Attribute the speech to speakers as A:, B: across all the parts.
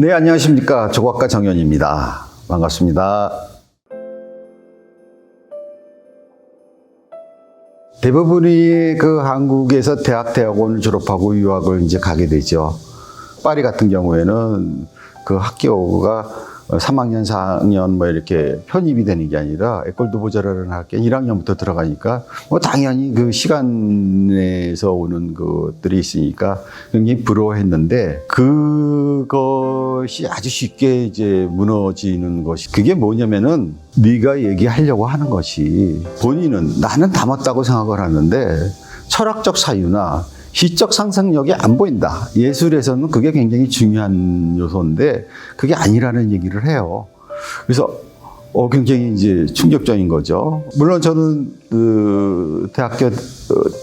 A: 네, 안녕하십니까. 조각가 정현입니다. 반갑습니다. 대부분이 그 한국에서 대학, 대학원을 졸업하고 유학을 이제 가게 되죠. 파리 같은 경우에는 그 학교가 3학년, 4학년 뭐 이렇게 편입이 되는 게 아니라 에콜드 보자라는 학교 1학년부터 들어가니까 뭐 당연히 그 시간에서 오는 것들이 있으니까 굉장히 부러워했는데 그것이 아주 쉽게 이제 무너지는 것이 그게 뭐냐면은 네가 얘기하려고 하는 것이 본인은 나는 담았다고 생각을 하는데 철학적 사유나 시적 상상력이 안 보인다. 예술에서는 그게 굉장히 중요한 요소인데 그게 아니라는 얘기를 해요. 그래서 어, 굉장히 이제 충격적인 거죠. 물론 저는 그 대학교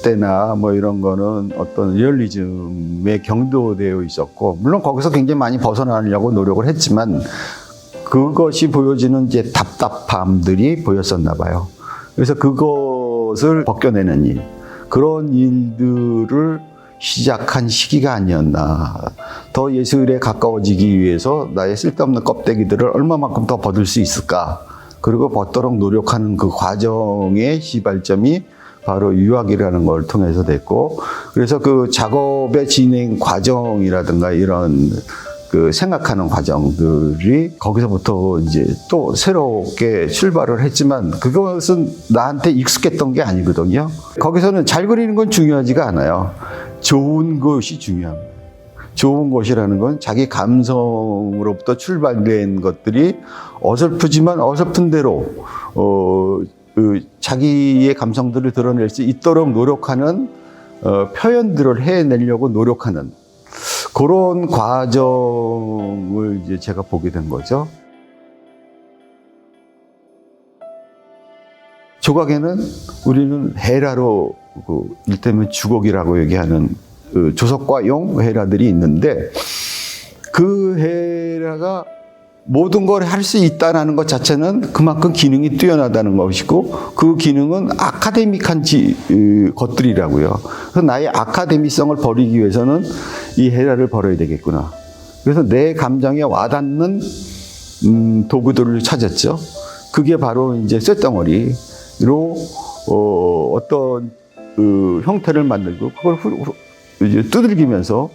A: 때나 뭐 이런 거는 어떤 리얼리즘에 경도되어 있었고, 물론 거기서 굉장히 많이 벗어나려고 노력을 했지만, 그것이 보여지는 이제 답답함들이 보였었나 봐요. 그래서 그것을 벗겨내는 일, 그런 일들을 시작한 시기가 아니었나. 더 예술에 가까워지기 위해서 나의 쓸데없는 껍데기들을 얼마만큼 더 벗을 수 있을까. 그리고 벗도록 노력하는 그 과정의 시발점이 바로 유학이라는 걸 통해서 됐고, 그래서 그 작업의 진행 과정이라든가 이런 그 생각하는 과정들이 거기서부터 이제 또 새롭게 출발을 했지만 그것은 나한테 익숙했던 게 아니거든요. 거기서는 잘 그리는 건 중요하지가 않아요. 좋은 것이 중요합니다. 좋은 것이라는 건 자기 감성으로부터 출발된 것들이 어설프지만 어설픈 대로 어, 그 자기의 감성들을 드러낼 수 있도록 노력하는 어, 표현들을 해내려고 노력하는 그런 과정을 이제 제가 보게 된 거죠. 조각에는 우리는 헤라로 그 일테면 주곡이라고 얘기하는 그 조석과 용 헤라들이 있는데 그 헤라가 모든 걸 할 수 있다는 것 자체는 그만큼 기능이 뛰어나다는 것이고 그 기능은 아카데믹한 지, 으, 것들이라고요. 그래서 나의 아카데미성을 버리기 위해서는 이 헤라를 버려야 되겠구나. 그래서 내 감정에 와닿는 음, 도구들을 찾았죠. 그게 바로 이제 쇳덩어리로 어, 어떤 그 형태를 만들고 그걸 후, 후, 이제 두들기면서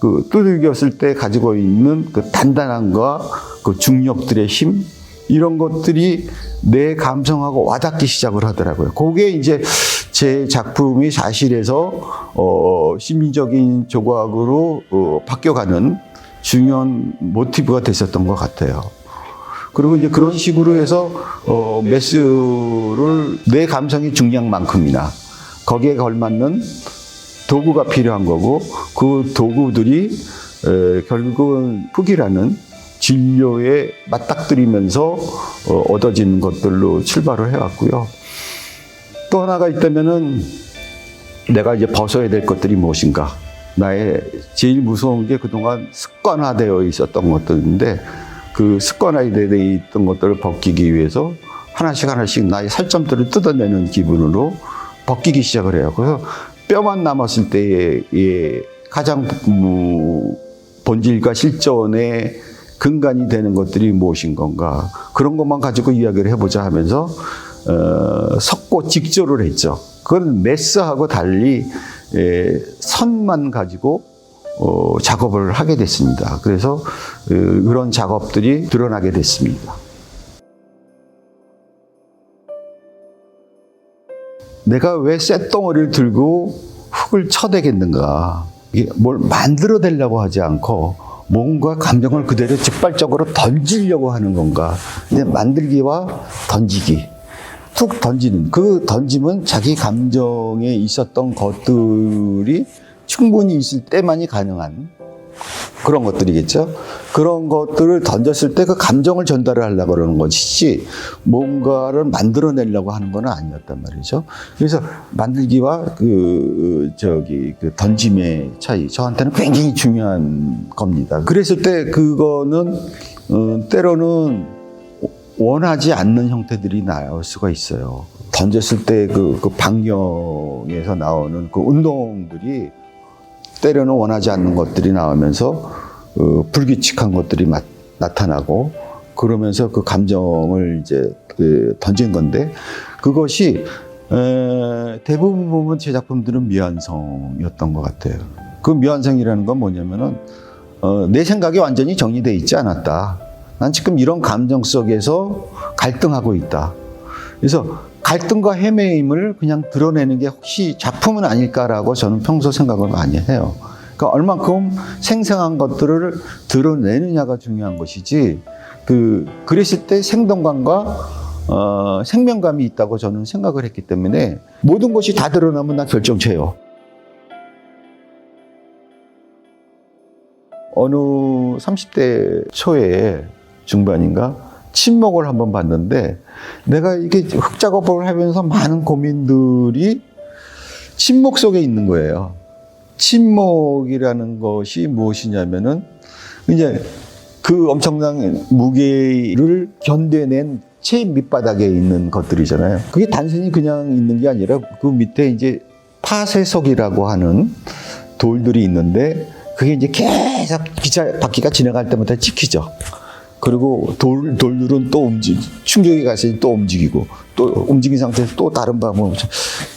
A: 그 두들겼을 때 가지고 있는 그 단단함과 그 중력들의 힘 이런 것들이 내 감성하고 와닿기 시작을 하더라고요. 그게 이제 제 작품이 사실에서 어 시민적인 조각으로 어 바뀌어가는 중요한 모티브가 됐었던 것 같아요. 그리고 이제 그런 식으로 해서 어 메스를 내 감성의 중량만큼이나 거기에 걸맞는 도구가 필요한 거고 그 도구들이 에, 결국은 흑이라는 진료에 맞닥뜨리면서 어, 얻어지는 것들로 출발을 해왔고요. 또 하나가 있다면은 내가 이제 벗어야 될 것들이 무엇인가. 나의 제일 무서운 게 그동안 습관화되어 있었던 것들인데 그 습관화되어 있던 것들을 벗기기 위해서 하나씩 하나씩 나의 살점들을 뜯어내는 기분으로 벗기기 시작을 해요. 그래서 뼈만 남았을 때의 가장 뭐 본질과 실존의 근간이 되는 것들이 무엇인 건가 그런 것만 가지고 이야기를 해보자 하면서 어, 섞고 직조를 했죠. 그건 메스하고 달리 에, 선만 가지고 어, 작업을 하게 됐습니다. 그래서 어, 그런 작업들이 드러나게 됐습니다. 내가 왜 쇳덩어리를 들고 흙을 쳐대겠는가? 뭘 만들어내려고 하지 않고 뭔가 감정을 그대로 직발적으로 던지려고 하는 건가? 근데 만들기와 던지기. 툭 던지는 그 던짐은 자기 감정에 있었던 것들이 충분히 있을 때만이 가능한 그런 것들이겠죠. 그런 것들을 던졌을 때 그 감정을 전달을 하려고 그러는 것이지 뭔가를 만들어내려고 하는 건 아니었단 말이죠. 그래서 만들기와 그 저기 그 던짐의 차이 저한테는 굉장히 중요한 겁니다. 그랬을 때 그거는 어, 때로는 원하지 않는 형태들이 나올 수가 있어요. 던졌을 때그 그 방향에서 나오는 그 운동들이 때로는 원하지 않는 것들이 나오면서 어, 불규칙한 것들이 마- 나타나고 그러면서 그 감정을 이제 그 던진 건데 그것이 에, 대부분 보면 제 작품들은 미완성이었던 것 같아요. 그 미완성이라는 건 뭐냐면은 어, 내 생각이 완전히 정리돼 있지 않았다. 난 지금 이런 감정 속에서 갈등하고 있다. 그래서 갈등과 헤매임을 그냥 드러내는 게 혹시 작품은 아닐까라고 저는 평소 생각을 많이 해요. 그러니까 얼만큼 생생한 것들을 드러내느냐가 중요한 것이지, 그, 그랬을 때 생동감과 어, 생명감이 있다고 저는 생각을 했기 때문에 모든 것이 다 드러나면 나 결정체요. 어느 30대 초에 중반인가 침묵을 한번 봤는데 내가 이게 흙 작업을 하면서 많은 고민들이 침묵 속에 있는 거예요. 침묵이라는 것이 무엇이냐면은 이제 그 엄청난 무게를 견뎌낸 채 밑바닥에 있는 것들이잖아요. 그게 단순히 그냥 있는 게 아니라 그 밑에 이제 파쇄석이라고 하는 돌들이 있는데 그게 이제 계속 기차 바퀴가 지나갈 때마다 찍히죠. 그리고 돌, 돌들은 또 움직, 충격이 가서 또 움직이고, 또 움직인 상태에서 또 다른 방법을.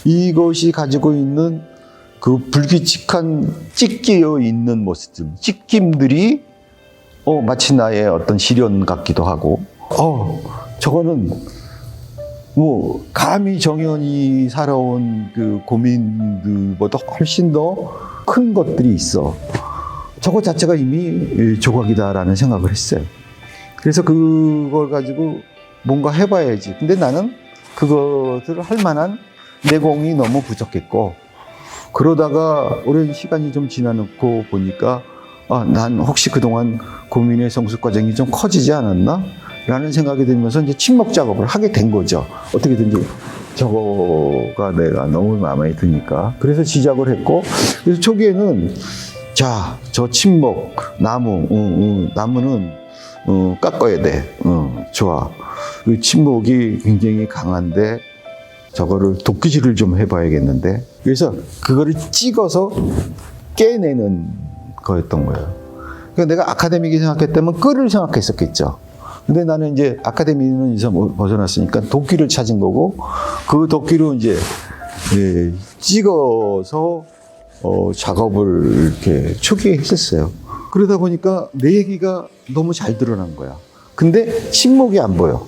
A: 이것이 가지고 있는 그 불규칙한 찢기어 있는 모습들, 찢김들이, 어, 마치 나의 어떤 시련 같기도 하고, 어, 저거는 뭐, 감히 정연이 살아온 그 고민들보다 훨씬 더 큰 것들이 있어. 저거 자체가 이미 조각이다라는 생각을 했어요. 그래서 그걸 가지고 뭔가 해봐야지. 근데 나는 그것을 할 만한 내공이 너무 부족했고, 그러다가 오랜 시간이 좀 지나놓고 보니까, 아, 난 혹시 그동안 고민의 성숙 과정이 좀 커지지 않았나? 라는 생각이 들면서 이제 침묵 작업을 하게 된 거죠. 어떻게든지 저거가 내가 너무 마음에 드니까. 그래서 시작을 했고, 그래서 초기에는 자, 저 침묵, 나무, 응, 응, 나무는 어, 깎아야 돼. 어, 좋아. 그 침묵이 굉장히 강한데 저거를 도끼질을 좀 해봐야겠는데. 그래서 그거를 찍어서 깨내는 거였던 거예요. 그러니까 내가 아카데믹이 생각했다면 끌을 생각했었겠죠. 근데 나는 이제 아카데미는 이제 뭐 벗어났으니까 도끼를 찾은 거고 그 도끼로 이제 예, 찍어서 어, 작업을 이렇게 초기에 했었어요. 그러다 보니까 내 얘기가 너무 잘 드러난 거야. 근데 침묵이 안 보여.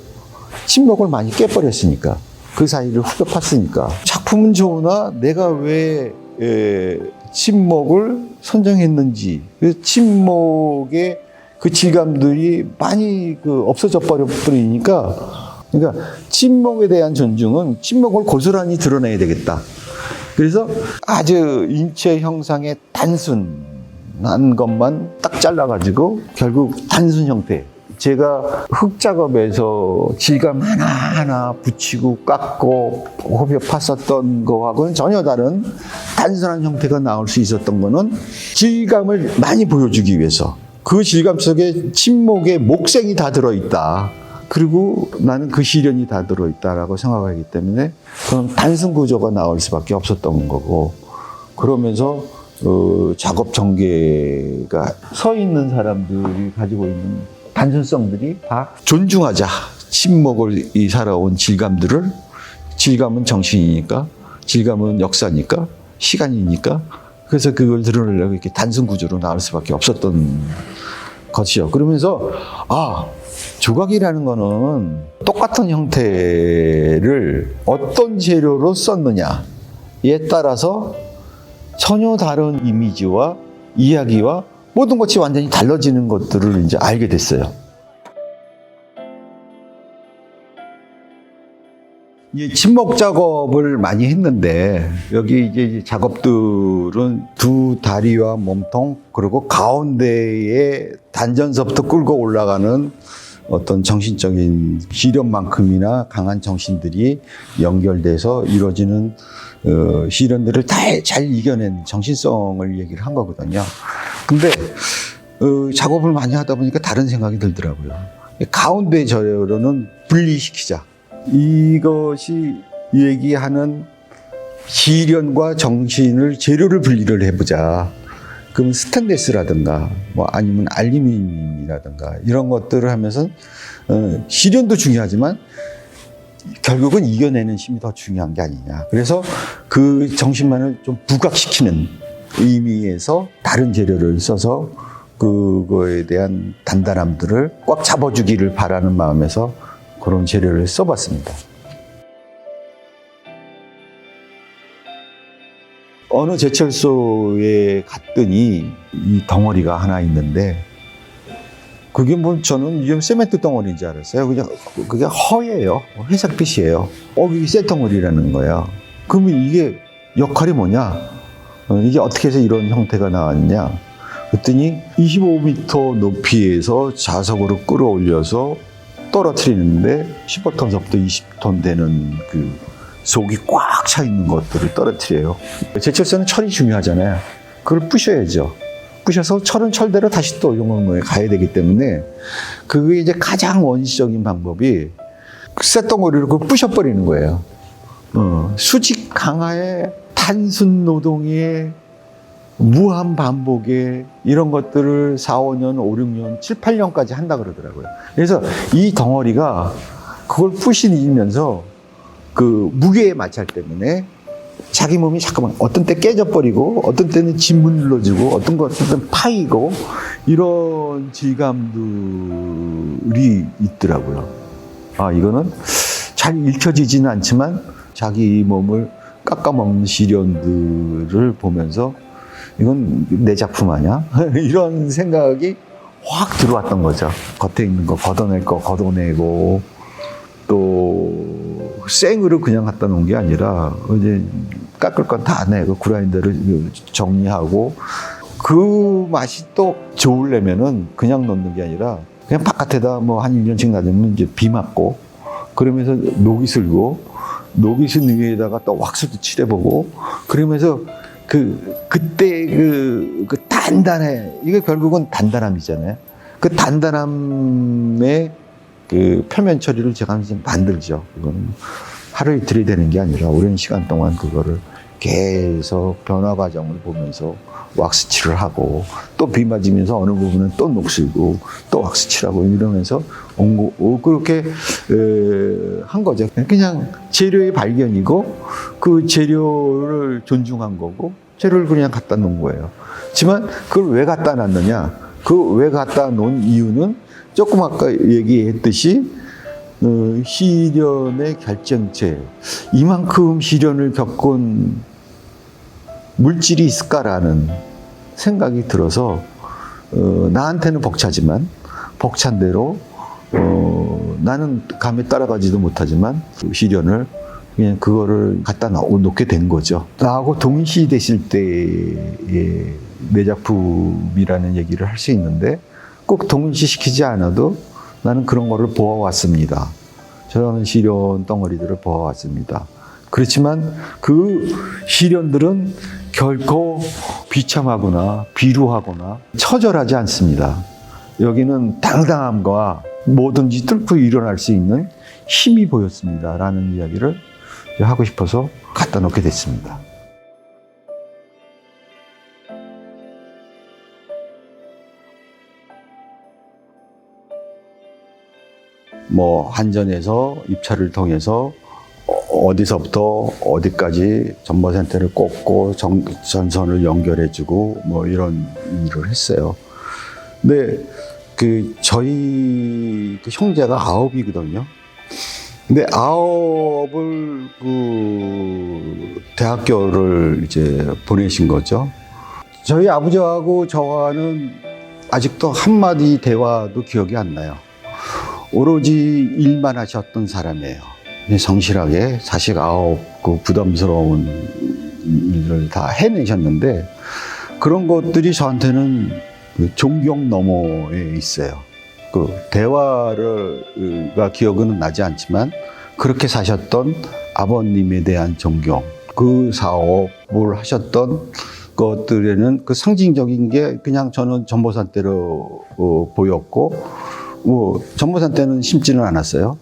A: 침묵을 많이 깨버렸으니까. 그 사이를 후벼 팠으니까. 작품은 좋으나 내가 왜 에, 침묵을 선정했는지. 그 침묵의 그 질감들이 많이 그 없어져 버려 버리니까. 그러니까 침묵에 대한 존중은 침묵을 고스란히 드러내야 되겠다. 그래서 아주 인체 형상의 단순 한 것만 딱 잘라가지고 결국 단순 형태. 제가 흙 작업에서 질감 하나하나 붙이고 깎고 호벼 팠었던 거하고는 전혀 다른 단순한 형태가 나올 수 있었던 거는 질감을 많이 보여주기 위해서 그 질감 속에 침묵의 목생이 다 들어있다. 그리고 나는 그 시련이 다 들어있다라고 생각하기 때문에 그런 단순 구조가 나올 수밖에 없었던 거고 그러면서 어, 작업 전개가 서 있는 사람들이 가지고 있는 단순성들이 다 존중하자 침묵을 이 살아온 질감들을 질감은 정신이니까 질감은 역사니까 시간이니까 그래서 그걸 드러내려고 이렇게 단순 구조로 나올 수밖에 없었던 것이요. 그러면서 아 조각이라는 거는 똑같은 형태를 어떤 재료로 썼느냐에 따라서 전혀 다른 이미지와 이야기와 모든 것이 완전히 달라지는 것들을 이제 알게 됐어요. 이 침묵 작업을 많이 했는데 여기 이제 작업들은 두 다리와 몸통 그리고 가운데에 단전서부터 끌고 올라가는 어떤 정신적인 시련만큼이나 강한 정신들이 연결돼서 이루어지는 어, 시련들을 다 잘 이겨낸 정신성을 얘기를 한 거거든요. 근데 어, 작업을 많이 하다 보니까 다른 생각이 들더라고요. 가운데 저로는 분리시키자. 이것이 얘기하는 시련과 정신을 재료를 분리를 해보자. 그러면 스테인레스라든가 뭐 아니면 알루미늄이라든가 이런 것들을 하면서 어, 시련도 중요하지만 결국은 이겨내는 힘이 더 중요한 게 아니냐. 그래서 그 정신만을 좀 부각시키는 의미에서 다른 재료를 써서 그거에 대한 단단함들을 꽉 잡아주기를 바라는 마음에서 그런 재료를 써봤습니다. 어느 제철소에 갔더니 이 덩어리가 하나 있는데 그게 뭐 저는 이게 세멘트 덩어리인 줄 알았어요. 그냥 그게 허예요. 회색빛이에요. 어, 이게 쇠덩어리라는 거야. 그러면 이게 역할이 뭐냐? 어, 이게 어떻게 해서 이런 형태가 나왔냐? 그랬더니 25m 높이에서 자석으로 끌어올려서 떨어뜨리는데 15톤서부터 20톤 되는 그 속이 꽉 차 있는 것들을 떨어뜨려요. 제철소는 철이 중요하잖아요. 그걸 부셔야죠. 부셔서 철은 철대로 다시 또 용광로에 가야 되기 때문에 그게 이제 가장 원시적인 방법이 그 쇳덩어리로 그걸 부셔버리는 거예요. 어, 수직 강화의 단순 노동의 무한 반복의 이런 것들을 4, 5년, 5, 6년, 7, 8년까지 한다 그러더라고요. 그래서 이 덩어리가 그걸 부시면서 그 무게의 마찰 때문에 자기 몸이 잠깐만 어떤 때 깨져버리고 어떤 때는 짓물러지고 어떤 것은 파이고 이런 질감들이 있더라고요. 아 이거는 잘 읽혀지지는 않지만 자기 몸을 깎아먹는 시련들을 보면서 이건 내 작품 아니야? 이런 생각이 확 들어왔던 거죠. 겉에 있는 거 걷어낼 거 걷어내고 또 생으로 그냥 갖다 놓은 게 아니라 이제 깎을 건다 내고 그라인더를 정리하고 그 맛이 또 좋으려면은 그냥 넣는 게 아니라 그냥 바깥에다 뭐 한 1년씩 놔두면 이제 비 맞고 그러면서 녹이 슬고 녹이 쓴 위에다가 또 왁스도 칠해보고 그러면서 그 그때 그, 그 단단해 이게 결국은 단단함이잖아요. 그 단단함의 그 표면 처리를 제가 항상 만들죠. 그거는 하루 이틀이 되는 게 아니라 오랜 시간 동안 그거를 계속 변화 과정을 보면서 왁스칠을 하고 또 비 맞으면서 어느 부분은 또 녹슬고 또 왁스칠하고 이러면서 그렇게 에, 한 거죠. 그냥 재료의 발견이고 그 재료를 존중한 거고 재료를 그냥 갖다 놓은 거예요. 하지만 그걸 왜 갖다 놨느냐? 그 왜 갖다 놓은 이유는 조금 아까 얘기했듯이 어, 시련의 결정체 이만큼 시련을 겪은 물질이 있을까라는 생각이 들어서 어, 나한테는 벅차지만 벅찬 대로 어, 나는 감에 따라가지도 못하지만 그 시련을 그냥 그거를 갖다 놓- 놓게 된 거죠. 나하고 동시됐을 때의 내 작품이라는 얘기를 할 수 있는데 꼭 동시시키지 않아도 나는 그런 거를 보아왔습니다. 저는 시련 덩어리들을 보아왔습니다. 그렇지만 그 시련들은 결코 비참하거나 비루하거나 처절하지 않습니다. 여기는 당당함과 뭐든지 뚫고 일어날 수 있는 힘이 보였습니다. 라는 이야기를 하고 싶어서 갖다 놓게 됐습니다. 뭐 한전에서 입찰을 통해서 어- 어디서부터 어디까지 전보센터를 꽂고 정- 전선을 연결해주고 뭐 이런 일을 했어요. 근데 그 저희 그 형제가 아홉이거든요. 근데 아홉을 그 대학교를 이제 보내신 거죠. 저희 아버지하고 저와는 아직도 한마디 대화도 기억이 안 나요. 오로지 일만 하셨던 사람이에요. 성실하게 자식 아홉 그 부담스러운 일을 다 해내셨는데 그런 것들이 저한테는 그 존경 너머에 있어요. 그 대화를가 기억은 나지 않지만 그렇게 사셨던 아버님에 대한 존경, 그 사업을 하셨던 것들에는 그 상징적인 게 그냥 저는 전보산 때로 어, 보였고 뭐 전보산 때는 심지는 않았어요.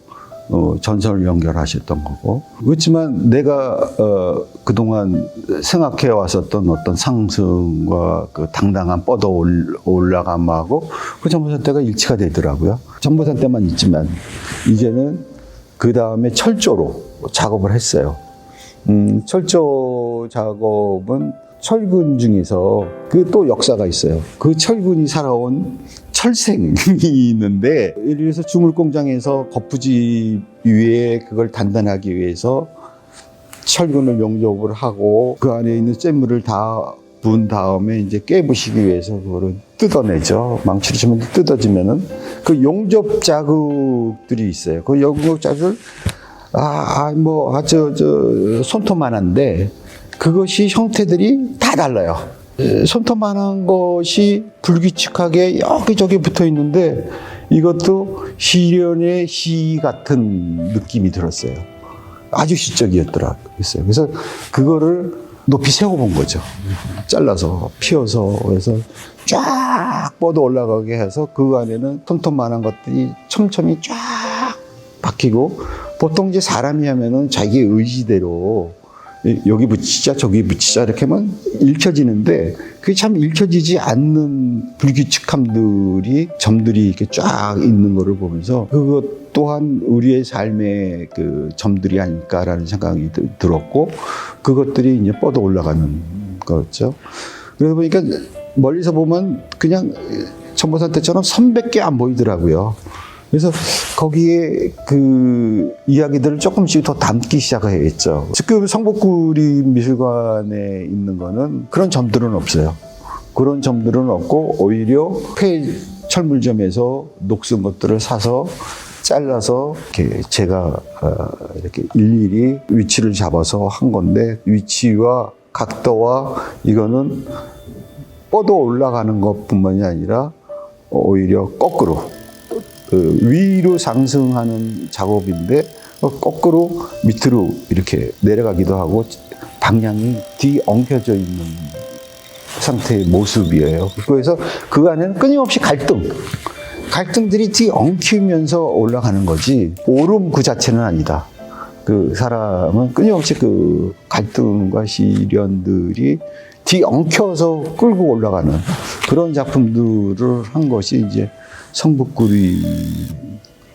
A: 어, 전선을 연결하셨던 거고 그렇지만 내가 어, 그동안 생각해 왔었던 어떤 상승과 그 당당한 뻗어 올- 올라감하고 그 전보산 때가 일치가 되더라고요. 전보산 때만 있지만 이제는 그 다음에 철조로 작업을 했어요. 음, 철조 작업은 철근 중에서 그 또 역사가 있어요. 그 철근이 살아온 철생이 있는데 예를 들어서 주물 공장에서 거푸집 위에 그걸 단단하기 위해서 철근을 용접을 하고 그 안에 있는 쇳물을 다 부은 다음에 이제 깨부시기 위해서 그거를 뜯어내죠. 망치로 치면 뜯어지면은 그 용접 자국들이 있어요. 그 용접 자국을 아, 아, 뭐, 아, 저, 저, 손톱만한데, 그것이 형태들이 다 달라요. 에, 손톱만한 것이 불규칙하게 여기저기 붙어 있는데, 이것도 시련의 시 같은 느낌이 들었어요. 아주 시적이었더라고요. 그래서 그거를 높이 세워본 거죠. 잘라서, 피워서, 그래서 쫙 뻗어 올라가게 해서 그 안에는 손톱만한 것들이 촘촘히 쫙 박히고 보통 이제 사람이 하면은 자기 의지대로 이- 여기 붙이자 저기 붙이자 이렇게 하면 읽혀지는데 그게 참 읽혀지지 않는 불규칙함들이 점들이 이렇게 쫙 있는 거를 보면서 그것 또한 우리의 삶의 그 점들이 아닐까라는 생각이 들- 들었고 그것들이 이제 뻗어 올라가는 거였죠. 그러다 보니까 멀리서 보면 그냥 천보산 때처럼 선밖에 안 보이더라고요. 그래서 거기에 그 이야기들을 조금씩 더 담기 시작했죠. 지금 성북구리 미술관에 있는 거는 그런 점들은 없어요. 그런 점들은 없고 오히려 폐 철물점에서 녹슨 것들을 사서 잘라서 이렇게 제가 어, 이렇게 일일이 위치를 잡아서 한 건데 위치와 각도와 이거는 뻗어 올라가는 것뿐만이 아니라 오히려 거꾸로 그 위로 상승하는 작업인데 어, 거꾸로 밑으로 이렇게 내려가기도 하고 방향이 뒤엉켜져 있는 상태의 모습이에요. 그래서 그 안에는 끊임없이 갈등, 갈등들이 뒤엉키면서 올라가는 거지 오름 그 자체는 아니다. 그 사람은 끊임없이 그 갈등과 시련들이 뒤엉켜서 끌고 올라가는 그런 작품들을 한 것이 이제 성북구리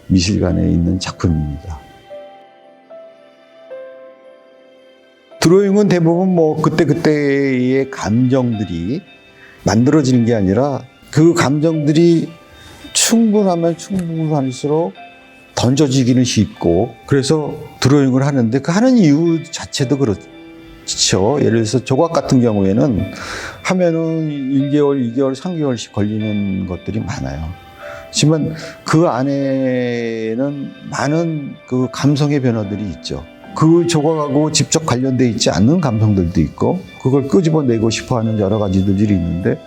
A: 미술관에 있는 작품입니다. 드로잉은 대부분 뭐 그때그때의 감정들이 만들어지는 게 아니라 그 감정들이 충분하면 충분할수록 던져지기는 쉽고 그래서 드로잉을 하는데 그 하는 이유 자체도 그렇죠. 예를 들어서 조각 같은 경우에는 하면은 1개월, 2개월, 3개월씩 걸리는 것들이 많아요. 하지만 그 안에는 많은 그 감성의 변화들이 있죠. 그 조각하고 직접 관련돼 있지 않는 감성들도 있고 그걸 끄집어내고 싶어하는 여러 가지들이 있는데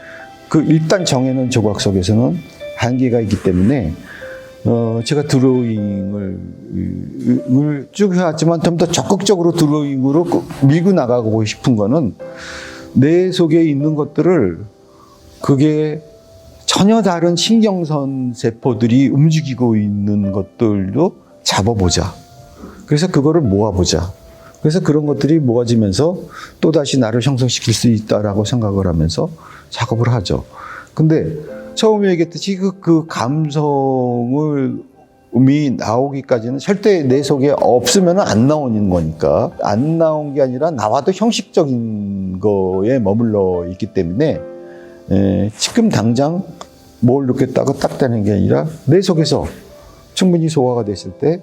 A: 그 일단 정해놓은 조각 속에서는 한계가 있기 때문에 어 제가 드로잉을 을쭉 해왔지만 좀 더 적극적으로 드로잉으로 그 밀고 나가고 싶은 거는 내 속에 있는 것들을 그게 전혀 다른 신경선 세포들이 움직이고 있는 것들도 잡아보자. 그래서 그거를 모아보자. 그래서 그런 것들이 모아지면서 또다시 나를 형성시킬 수 있다라고 생각을 하면서 작업을 하죠. 근데 처음에 얘기했듯이 그, 그 감성을 이 나오기까지는 절대 내 속에 없으면 안 나오는 거니까 안 나온 게 아니라 나와도 형식적인 거에 머물러 있기 때문에 에, 지금 당장 뭘 넣겠다고 딱 되는 게 아니라 내 속에서 충분히 소화가 됐을 때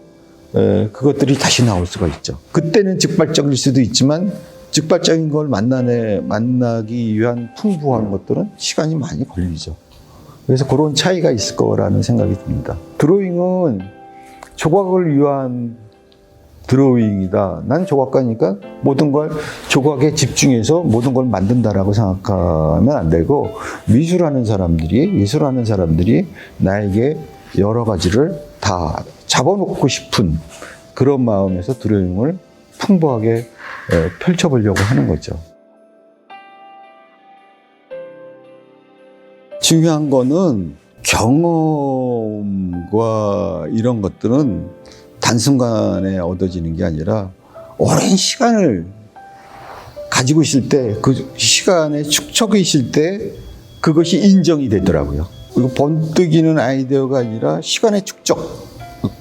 A: 에, 그것들이 다시 나올 수가 있죠. 그때는 즉발적일 수도 있지만 즉발적인 걸 만나내 만나기 위한 풍부한 것들은 시간이 많이 걸리죠. 그래서 그런 차이가 있을 거라는 생각이 듭니다. 드로잉은 조각을 위한 드로잉이다. 난 조각가니까 모든 걸 조각에 집중해서 모든 걸 만든다라고 생각하면 안 되고 미술하는 사람들이 예술하는 사람들이 나에게 여러 가지를 다 잡아놓고 싶은 그런 마음에서 드로잉을 풍부하게 에, 펼쳐보려고 하는 거죠. 중요한 거는 경험과 이런 것들은 단순간에 얻어지는 게 아니라 오랜 시간을 가지고 있을 때 그 시간의 축적이 있을 때 그것이 인정이 되더라고요. 그리고 번뜩이는 아이디어가 아니라 시간의 축적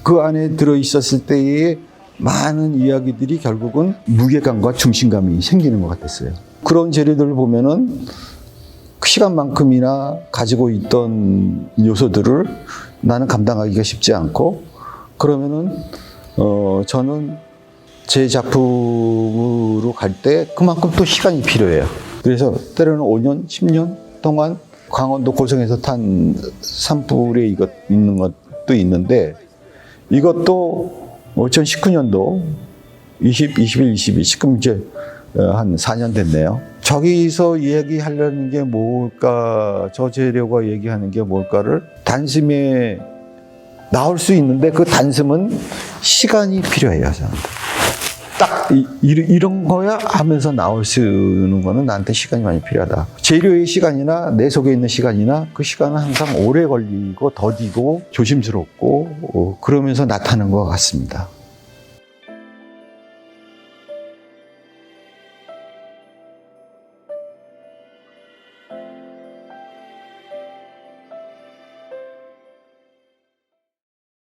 A: 그 안에 들어 있었을 때의 많은 이야기들이 결국은 무게감과 중심감이 생기는 것 같았어요. 그런 재료들을 보면은 그 시간만큼이나 가지고 있던 요소들을 나는 감당하기가 쉽지 않고 그러면은 어 저는 제 작품으로 갈 때 그만큼 또 시간이 필요해요. 그래서 때로는 5년, 10년 동안 강원도 고성에서 탄 산불에 이것 있는 것도 있는데 이것도 2019년도 20, 21, 22 지금 이제 어, 한 4년 됐네요. 저기서 얘기하려는 게 뭘까, 저 재료가 얘기하는 게 뭘까를 단숨에 나올 수 있는데 그 단숨은 시간이 필요해요, 저한테. 딱 이, 이- 이런 거야 하면서 나올 수 있는 거는 나한테 시간이 많이 필요하다. 재료의 시간이나 내 속에 있는 시간이나 그 시간은 항상 오래 걸리고 더디고 조심스럽고 어, 그러면서 나타나는 것 같습니다.